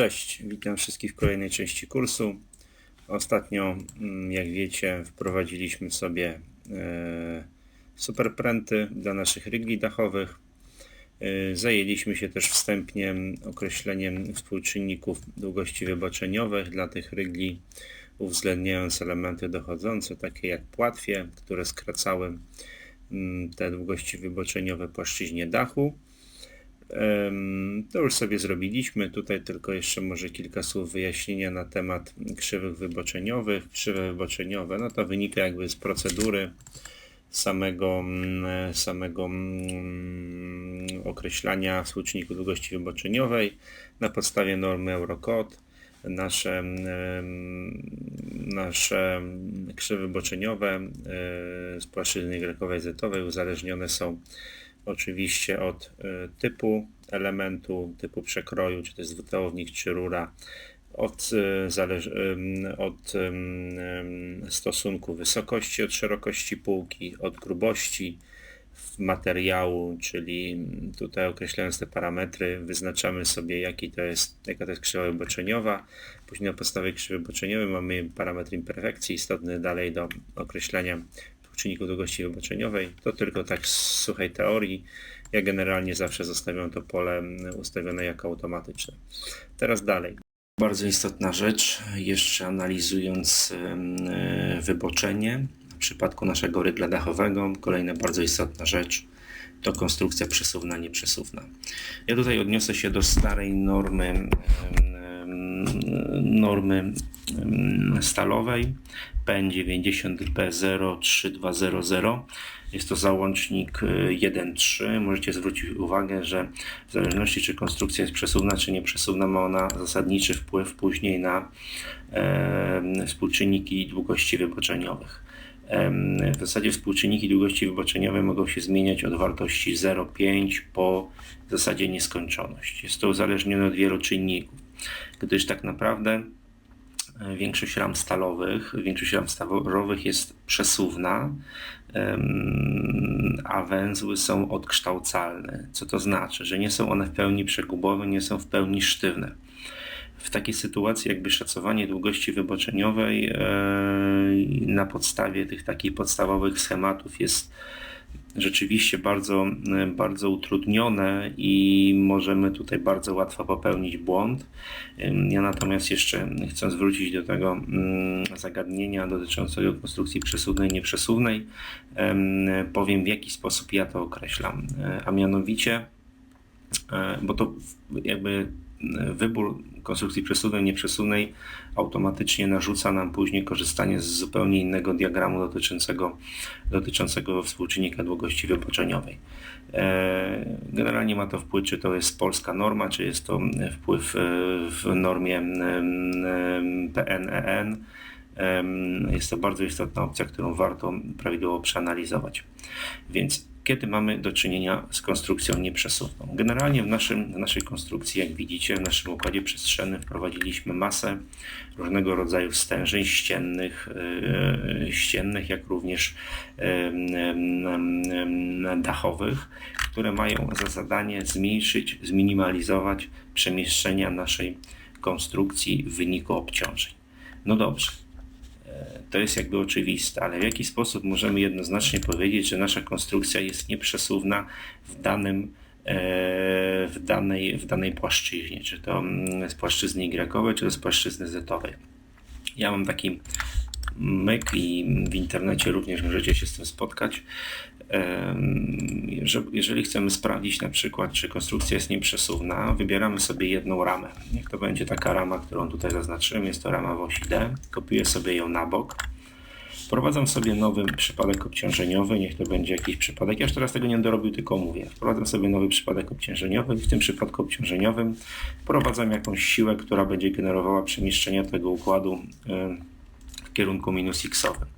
Cześć, witam wszystkich w kolejnej części kursu. Ostatnio, mm, jak wiecie, wprowadziliśmy sobie e, super pręty dla naszych rygli dachowych. E, Zajęliśmy się też wstępnie określeniem współczynników długości wyboczeniowych dla tych rygli, uwzględniając elementy dochodzące, takie jak płatwie, które skracały mm, te długości wyboczeniowe płaszczyźnie dachu. To już sobie zrobiliśmy. Tutaj tylko jeszcze może kilka słów wyjaśnienia na temat krzywych wyboczeniowych. Krzywe wyboczeniowe, no to wynika jakby z procedury samego, mm, samego mm, określania współczynniku długości wyboczeniowej na podstawie normy Eurocode. Nasze, nasze krzywy wyboczeniowe e, z płaszczyzny Y zetowej uzależnione są oczywiście od e, typu elementu, typu przekroju, czy to jest dwutałownik, czy rura, od, e, zależ, em, od stosunku wysokości, od szerokości półki, od grubości materiału, czyli tutaj określając te parametry, wyznaczamy sobie jaki to jest, jaka to jest krzywa wyboczeniowa. Później na podstawie krzywy wyboczeniowej mamy parametr imperfekcji istotny dalej do określenia czynniku długości wyboczeniowej. To tylko tak z suchej teorii. Ja generalnie zawsze zostawiam to pole ustawione jako automatyczne. Teraz dalej. Bardzo istotna rzecz, jeszcze analizując e, wyboczenie w przypadku naszego rygla dachowego, kolejna bardzo istotna rzecz to konstrukcja przesuwna, nieprzesuwna. Ja tutaj odniosę się do starej normy normy stalowej PN90B03200. Jest to załącznik 1.3. Możecie zwrócić uwagę, że w zależności czy konstrukcja jest przesuwna czy nieprzesuwna, ma ona zasadniczy wpływ później na e, współczynniki długości wyboczeniowych. W zasadzie współczynniki długości wyboczeniowej mogą się zmieniać od wartości 0,5 po zasadzie nieskończoność. Jest to uzależnione od wielu czynników, gdyż tak naprawdę większość ram stalowych, większość ram stalowych jest przesuwna, a węzły są odkształcalne. Co to znaczy? Że nie są one w pełni przegubowe, nie są w pełni sztywne w takiej sytuacji jakby szacowanie długości wyboczeniowej e, na podstawie tych takich podstawowych schematów jest rzeczywiście bardzo, e, bardzo utrudnione i możemy tutaj bardzo łatwo popełnić błąd. Ja natomiast jeszcze chcę zwrócić do tego mm, zagadnienia dotyczącego konstrukcji przesuwnej, nieprzesuwnej. Powiem w jaki sposób ja to określam, e, a mianowicie, bo to jakby wybór konstrukcji przesuwnej, nieprzesuwnej automatycznie narzuca nam później korzystanie z zupełnie innego diagramu dotyczącego, dotyczącego współczynnika długości wyboczeniowej. E, generalnie ma to wpływ, czy to jest polska norma, czy jest to wpływ e, w normie PNEN. E jest to bardzo istotna opcja, którą warto prawidłowo przeanalizować. Więc kiedy mamy do czynienia z konstrukcją nieprzesuwną. Generalnie w, naszym, w naszej konstrukcji, jak widzicie, w naszym układzie przestrzennym wprowadziliśmy masę różnego rodzaju stężeń ściennych, yy, ściennych jak również dachowych, które mają za zadanie zmniejszyć, zminimalizować przemieszczenia naszej konstrukcji w wyniku obciążeń. No dobrze, to jest jakby oczywiste, ale w jaki sposób możemy jednoznacznie powiedzieć, że nasza konstrukcja jest nieprzesuwna w danym e, w danej, w danej płaszczyźnie, czy to mm, z płaszczyzny Y, czy to z płaszczyzny Z-owej. Ja mam taki myk i w internecie również możecie się z tym spotkać. Jeżeli chcemy sprawdzić na przykład, czy konstrukcja jest nieprzesuwna, wybieramy sobie jedną ramę. Jak to będzie taka rama, którą tutaj zaznaczyłem, jest to rama w osi D. Kopiuję sobie ją na bok. Wprowadzam sobie nowy przypadek obciążeniowy, niech to będzie jakiś przypadek. Ja już teraz tego nie dorobił, tylko mówię. Wprowadzam sobie nowy przypadek obciążeniowy i w tym przypadku obciążeniowym wprowadzam jakąś siłę, która będzie generowała przemieszczenie tego układu kierunku minus x-owym.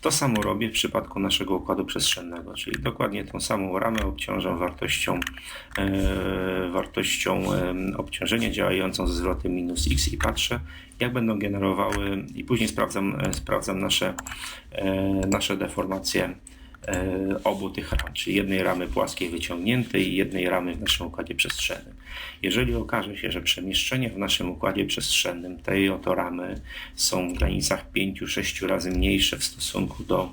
To samo robię w przypadku naszego układu przestrzennego, czyli dokładnie tą samą ramę obciążam wartością, e, wartością e, obciążenia działającą ze zwrotem minus x i patrzę, jak będą generowały i później sprawdzam, e, sprawdzam nasze, e, nasze deformacje obu tych ram, czyli jednej ramy płaskiej wyciągniętej i jednej ramy w naszym układzie przestrzennym. Jeżeli okaże się, że przemieszczenia w naszym układzie przestrzennym tej oto ramy są w granicach 5-6 razy mniejsze w stosunku do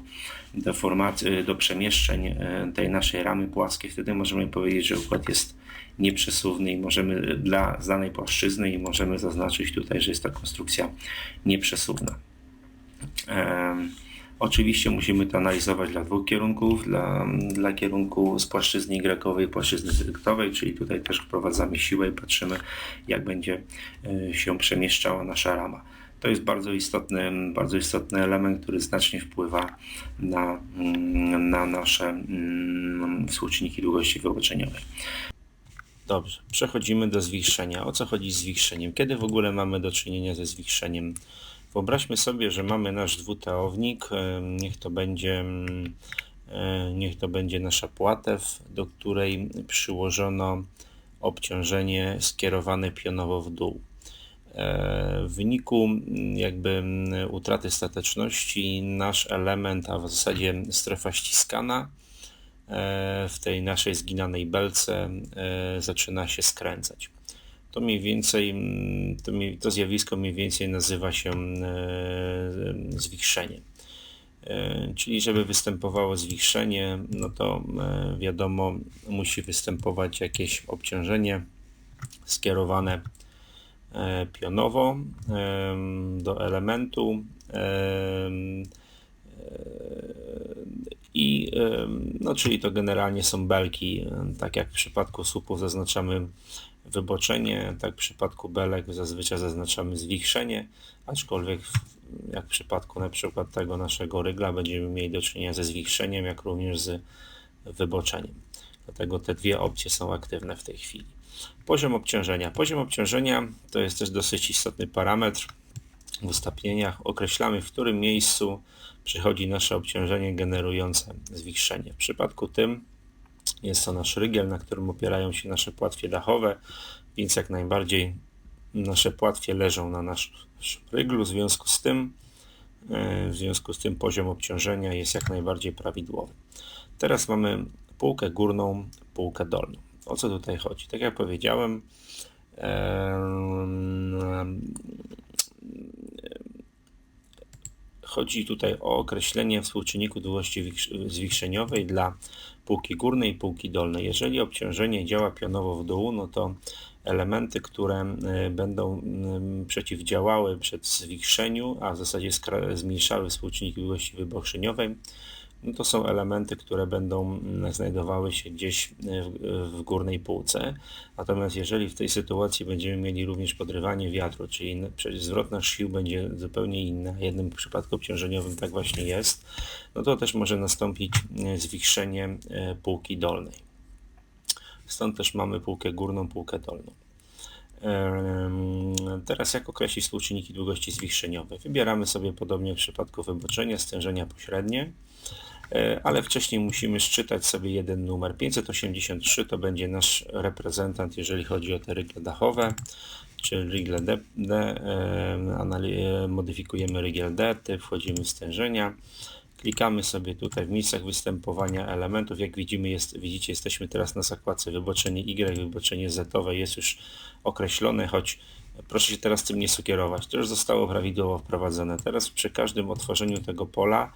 deformacji, do przemieszczeń e, tej naszej ramy płaskiej, wtedy możemy powiedzieć, że układ jest nieprzesuwny i możemy dla danej płaszczyzny i możemy zaznaczyć tutaj, że jest to konstrukcja nieprzesuwna. Oczywiście musimy to analizować dla dwóch kierunków, dla, dla kierunku z płaszczyzny Y i płaszczyzny Z, czyli tutaj też wprowadzamy siłę i patrzymy, jak będzie e, się przemieszczała nasza rama. To jest bardzo istotny, bardzo istotny element, który znacznie wpływa na, mm, na nasze mm, współczynniki długości wyobaczeniowej. Dobrze, przechodzimy do zwichrzenia. O co chodzi z zwichrzeniem? Kiedy w ogóle mamy do czynienia ze zwichrzeniem? Wyobraźmy sobie, że mamy nasz dwuteownik, niech to będzie, e, niech to będzie nasza płatew, do której przyłożono obciążenie skierowane pionowo w dół. E, w wyniku jakby utraty stateczności nasz element, a w zasadzie strefa ściskana e, w tej naszej zginanej belce zaczyna się skręcać. To mniej więcej, mm, to, to zjawisko mniej więcej nazywa się e, zwichrzeniem. E, czyli żeby występowało zwichrszenie, no to e, wiadomo, musi występować jakieś obciążenie skierowane pionowo do elementu i no, czyli to generalnie są belki, tak jak w przypadku słupów zaznaczamy wyboczenie, tak w przypadku belek zazwyczaj zaznaczamy zwichrszenie, aczkolwiek jak w przypadku na przykład tego naszego rygla będziemy mieli do czynienia ze zwichrzeniem, jak również z wyboczeniem. Dlatego te dwie opcje są aktywne w tej chwili. Poziom obciążenia. Poziom obciążenia to jest też dosyć istotny parametr. W ustawieniach określamy, w którym miejscu przychodzi nasze obciążenie generujące zwichrszenie. W przypadku tym jest to nasz rygiel, na którym opierają się nasze płatwie dachowe, więc jak najbardziej nasze płatwie leżą na naszym ryglu, w związku z tym e, w związku z tym poziom obciążenia jest jak najbardziej prawidłowy. Teraz mamy półkę górną, półkę dolną. O co tutaj chodzi? Tak jak powiedziałem, Chodzi tutaj o określenie współczynniku długości zwichrzeniowej dla półki górnej i półki dolnej. Jeżeli obciążenie działa pionowo w dół, no to elementy, które e, będą przeciwdziałały przed zwichrszeniu, a w zasadzie zmniejszały współczynnik długości wybokrzeniowej, no to są elementy, które będą mm, znajdowały się gdzieś e, w, w, górnej półce. Natomiast jeżeli w tej sytuacji będziemy mieli również podrywanie wiatru, czyli zwrotność sił będzie zupełnie inna, w jednym przypadku obciążeniowym tak właśnie jest, no to też może nastąpić e, zwichrszenie e, półki dolnej. Stąd też mamy półkę górną, półkę dolną. Teraz jak określić współczynniki długości zwichrzeniowej? Wybieramy sobie podobnie w przypadku wyboczenia stężenia pośrednie. E, ale wcześniej musimy szczytać sobie jeden numer. 583 to będzie nasz reprezentant, jeżeli chodzi o te rygle dachowe, czy rygle D, D e, modyfikujemy rygiel D, wchodzimy w stężenia, klikamy sobie tutaj w miejscach występowania elementów, jak widzimy, jest, widzicie, jesteśmy teraz na zakładce wyboczenie Y, wyboczenie Z jest już określone, choć proszę się teraz tym nie sukierować, to już zostało prawidłowo wprowadzone. Teraz przy każdym otworzeniu tego pola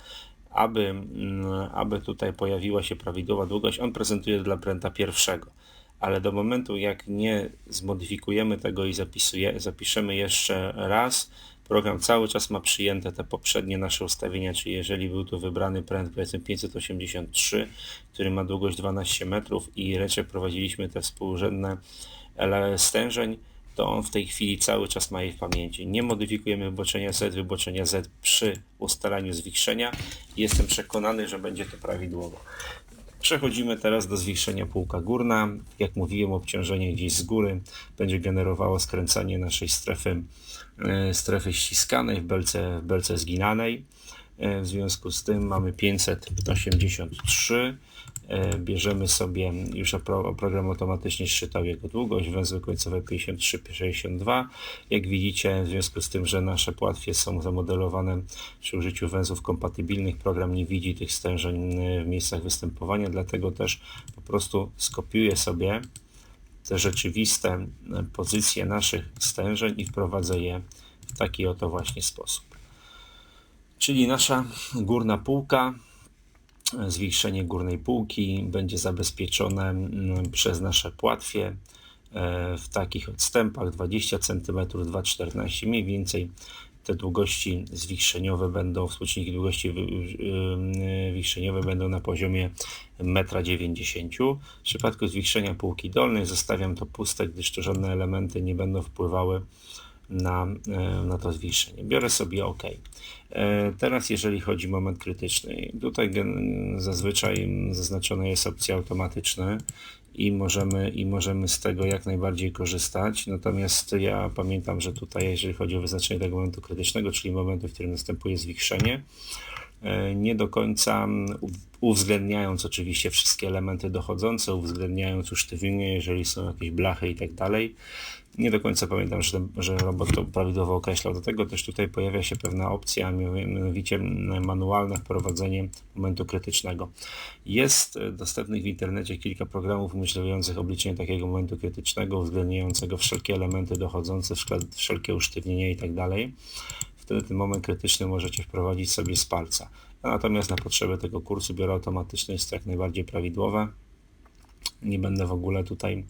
aby, mm, aby tutaj pojawiła się prawidłowa długość, on prezentuje dla pręta pierwszego. Ale do momentu, jak nie zmodyfikujemy tego i zapisuje, zapiszemy jeszcze raz, program cały czas ma przyjęte te poprzednie nasze ustawienia, czyli jeżeli był tu wybrany pręt powiedzmy 583, który ma długość 12 metrów i ręcznie prowadziliśmy te współrzędne stężeń, to on w tej chwili cały czas ma je w pamięci. Nie modyfikujemy wyboczenia Z, wyboczenia Z przy ustalaniu zwichrzenia. Jestem przekonany, że będzie to prawidłowo. Przechodzimy teraz do zwichrzenia półka górna. Jak mówiłem, obciążenie gdzieś z góry będzie generowało skręcanie naszej strefy, e, strefy ściskanej w belce, w belce zginanej. E, w związku z tym mamy 583. E, bierzemy sobie już program automatycznie szczytał jego długość, węzły końcowe 53-62. Jak widzicie, w związku z tym, że nasze płatwie są zamodelowane przy użyciu węzłów kompatybilnych, program nie widzi tych stężeń w miejscach występowania, dlatego też po prostu skopiuję sobie te rzeczywiste pozycje naszych stężeń i wprowadzę je w taki oto właśnie sposób. Czyli nasza górna półka, zwiększenie górnej półki będzie zabezpieczone mm, przez nasze płatwie e, w takich odstępach 20 cm, 2,14 mniej więcej. Te długości zwichrzeniowe będą, współczynniki długości zwichrzeniowe będą na poziomie 1,90 m. W przypadku zwichrzenia półki dolnej zostawiam to puste, gdyż to żadne elementy nie będą wpływały na, e, na to zwiększenie. Biorę sobie OK. E, teraz jeżeli chodzi o moment krytyczny, tutaj zazwyczaj zaznaczona jest opcja automatyczna i możemy, i możemy z tego jak najbardziej korzystać. Natomiast ja pamiętam, że tutaj jeżeli chodzi o wyznaczenie tego momentu krytycznego, czyli momentu, w którym następuje zwiększenie, e, nie do końca uwzględniając oczywiście wszystkie elementy dochodzące, uwzględniając usztywnienie, jeżeli są jakieś blachy i tak dalej, nie do końca pamiętam, że, że robot to prawidłowo określał. Do tego też tutaj pojawia się pewna opcja, mianowicie manualne wprowadzenie momentu krytycznego. Jest e, dostępnych w internecie kilka programów umożliwiających obliczenie takiego momentu krytycznego, uwzględniającego wszelkie elementy dochodzące, wszelkie usztywnienia i tak. Wtedy ten moment krytyczny możecie wprowadzić sobie z palca. Natomiast na potrzeby tego kursu biuro automatyczne jest to jak najbardziej prawidłowe. Nie będę w ogóle tutaj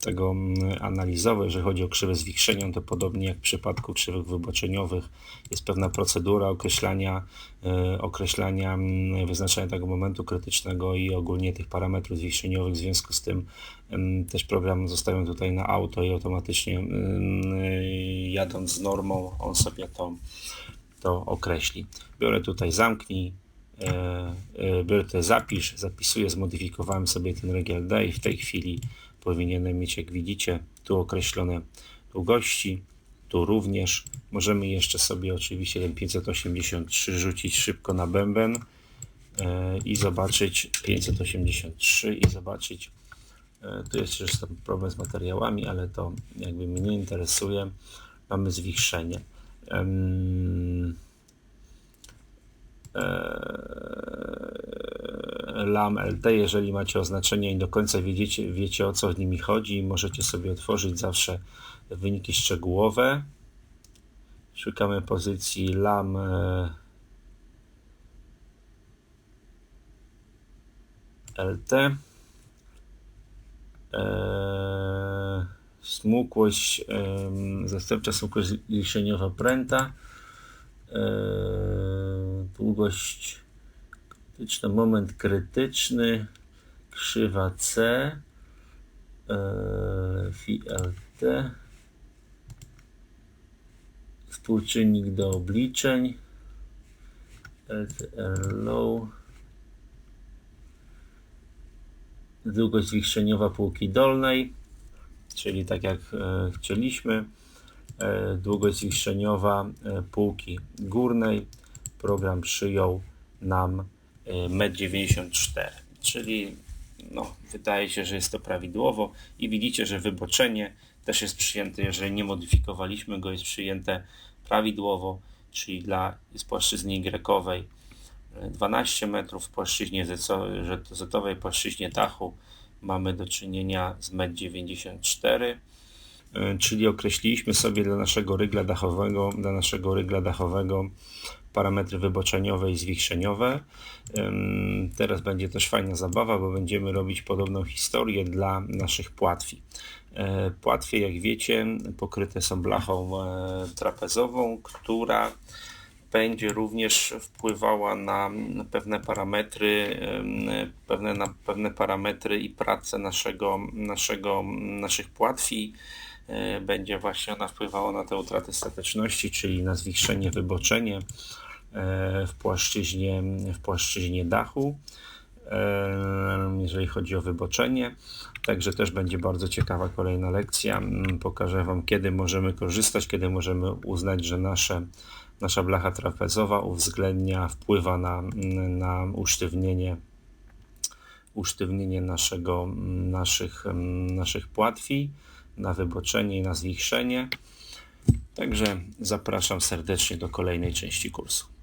tego mm, analizować. Jeżeli chodzi o krzywe zwichrzenia, to podobnie jak w przypadku krzywych wyboczeniowych jest pewna procedura określania, e, określania mm, wyznaczania tego momentu krytycznego i ogólnie tych parametrów zwichrzeniowych. W związku z tym też program zostawiam tutaj na auto i automatycznie mm, jadąc z normą on sobie to, to określi. Biorę tutaj zamknij, e, e, biorę tutaj zapisz, zapisuję, zmodyfikowałem sobie ten regiel D i w tej chwili powinienem mieć, jak widzicie, tu określone długości, tu również. Możemy jeszcze sobie oczywiście ten 583 rzucić szybko na bęben e, i zobaczyć 583 i zobaczyć e, tu jest jeszcze problem z materiałami, ale to jakby mnie nie interesuje. Mamy zwichrzenie. LAM LT, jeżeli macie oznaczenia i do końca wiecie, wiecie o co z nimi chodzi, możecie sobie otworzyć zawsze wyniki szczegółowe. Szukamy pozycji LAM e, LT. E, smukłość, zastępcza smukłość liśnieniowa pręta. Długość krytyczny, moment krytyczny, krzywa C, e, FILT, współczynnik do obliczeń, LTR low, długość zwichrzeniowa półki dolnej, czyli tak jak e, chcieliśmy, e, długość zwichrzeniowa e, półki górnej. Program przyjął nam 1,94 m, czyli no, wydaje się, że jest to prawidłowo i widzicie, że wyboczenie też jest przyjęte, jeżeli nie modyfikowaliśmy go, jest przyjęte prawidłowo, czyli dla z płaszczyzny Y 12 metrów, w płaszczyźnie zetowej, płaszczyźnie dachu mamy do czynienia z 1,94 m, e, czyli określiliśmy sobie dla naszego rygla dachowego, dla naszego rygla dachowego parametry wyboczeniowe i zwichrzeniowe. Teraz będzie też fajna zabawa, bo będziemy robić podobną historię dla naszych płatwi. E, płatwie, jak wiecie, pokryte są blachą e, trapezową, która będzie również wpływała na pewne parametry, pewne, na pewne parametry i pracę naszego, naszego, naszych płatwi. E, będzie właśnie ona wpływała na tę utratę stateczności, czyli na zwiększenie, wyboczenie E, w płaszczyźnie, w płaszczyźnie dachu, e, jeżeli chodzi o wyboczenie. Także też będzie bardzo ciekawa kolejna lekcja. Mm, pokażę Wam, kiedy możemy korzystać, kiedy możemy uznać, że nasze, nasza blacha trapezowa uwzględnia, wpływa na, na usztywnienie usztywnienie naszego, naszych, naszych płatwi, na wyboczenie i na zwichrzenie. Także zapraszam serdecznie do kolejnej części kursu.